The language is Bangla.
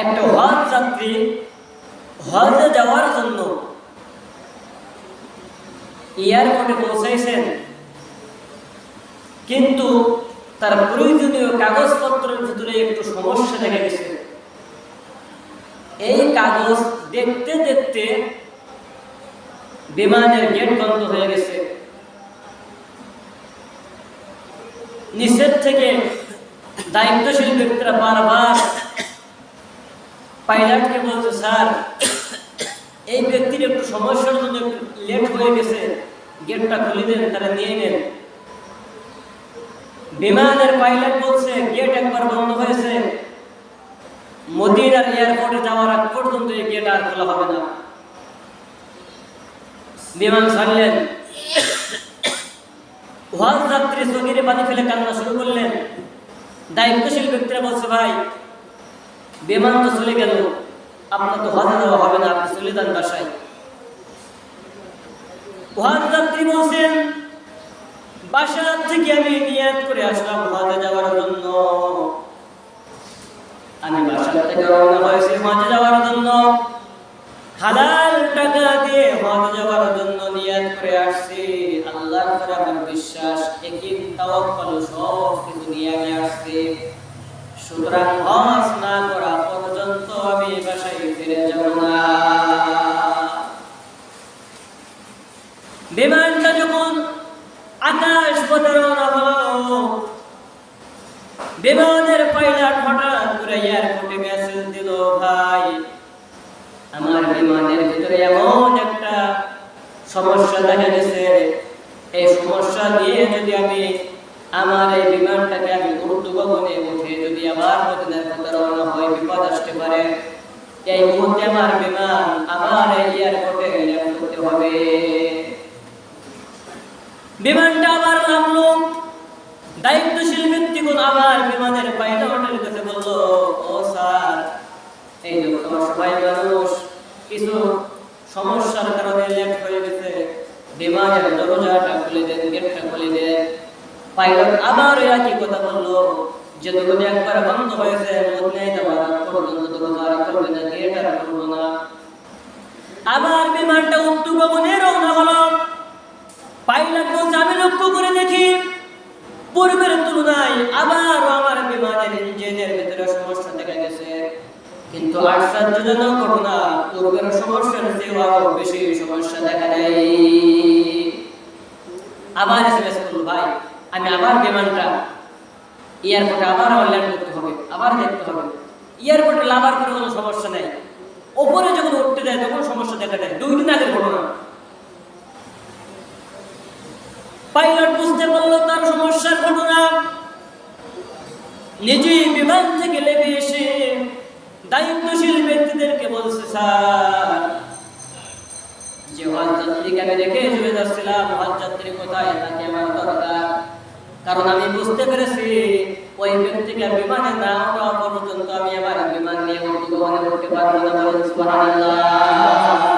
একটা হজ যাত্রী হজে যাওয়ার জন্য এয়ারপোর্টে পৌঁছাইছেন কিন্তু তার প্রয়োজনীয় কাগজপত্রের ভিতরে একটু সমস্যা দেখা গেছে। এই কাগজ দেখতে দেখতে বিমানের গেট বন্ধ হয়ে গেছে। নিষেধ থেকে দায়িত্বশীল ব্যক্তিরা বারবার পাইলটকে বলছে, স্যার, এই ব্যক্তির একটু সমস্যার জন্য লেট হয়ে গেছে। গেটটা খুলে দেন, তারা নিয়ে নেন। বিমানের পাইলট বলছে, গেট একবার বন্ধ হয়েছে। মদিনার এয়ারপোর্টে যাওয়ার আগ পর্যন্ত এই গেট আর খোলা হবে না। বিমান ছাড়লেন। হজ যাত্রী চোখের পানি ফেলে কান্না শুরু করলেন। দায়িত্বশীল ব্যক্তিরা বলছে, ভাই বিমান তো চলে গেল। আপনার তো হজে দেওয়া হবে না, আপনি চলে যান বাসায়। যাত্রী বলছেন বাসা থেকে আমি নিয়াত করে আসলাম হজে যাওয়ার জন্য। আমি বাসা থেকে রওনা হয়েছি হজে যাওয়ার জন্য। হালাল টাকা দিয়ে হজ যাওয়ার জন্য নিয়াত করে আসছি। আল্লাহর উপরে আমার বিশ্বাস একই তাওয়াক্কাল সব কিছু নিয়ে আসছি। বিমানটা যখন আকাশ বিমানের পাইলট হঠাৎ করে এয়ারপোর্টে মেসেজ দিল, ভাই, আমার বিমানের ভিতরে এমন একটা সমস্যা দেখা গেছে। এই সমস্যা দিয়ে যদি আমি আমার এই বিমানটাকে আমি উর্দু ভবনে উঠে। যদি আবার মদিনার পথে রওনা হয়, বিপদ আসতে পারে। এই মুহূর্তে আমার বিমান আমার এই এয়ারপোর্টে ল্যান্ড করতে হবে। বিমানটা আবার নামলো দায়িত্বশীল ব্যক্তিগণ আবার বিমানের পাইলটের কাছে বলল, ও স্যার, এই লোক সবাই মানুষ, কিছু সমস্যার কারণে লেট হয়ে গেছে। বিমানের দরজাটা খুলে দেন, গেটটা খুলে দেন। পাইলট আবার কি কথা বলল? যে দোকানে একবার বন্ধ হয়েছে আবার বিমানটা উত্তর ভবনে রওনা হলো। পাইলট বলছে আমি লক্ষ্য করে দেখি, পূর্বের তুলনায় আবারও আমার বিমানের ইঞ্জিনের ভিতরে সমস্যা দেখা গেছে। কিন্তু আশ্চর্যজনক ঘটনা, পূর্বের সমস্যার চেয়েও আরও বেশি সমস্যা দেখা দেয়। আবার ভাই আমি আবার বিমানটা এয়ারপোর্টে আবার আমার ল্যান্ড করতে হবে, আবার দেখতে হবে। এয়ারপোর্টে লাভার করে কোনো সমস্যা নেই। ওপরে যখন উঠতে যায়, তখন সমস্যা দেখা দেয়। দুই দিন আগের ঘটনা। পাইলট বুঝতে পারল তার সমস্যার ঘটনা। নিজেই বিমান থেকে লেগে এসে দায়িত্বশীল ব্যক্তিদেরকে বলছে, স্যার, যে হজ যাত্রীকে আমি রেখে চলে যাচ্ছিলাম হজ যাত্রী কোথায়? তাকে আমার দরকার। কারণ আমি বুঝতে পেরেছি, ওই ব্যক্তিকে বিমানে না ওঠা পর্যন্ত আমি আবার বিমান নিয়ে উঠতে পারব না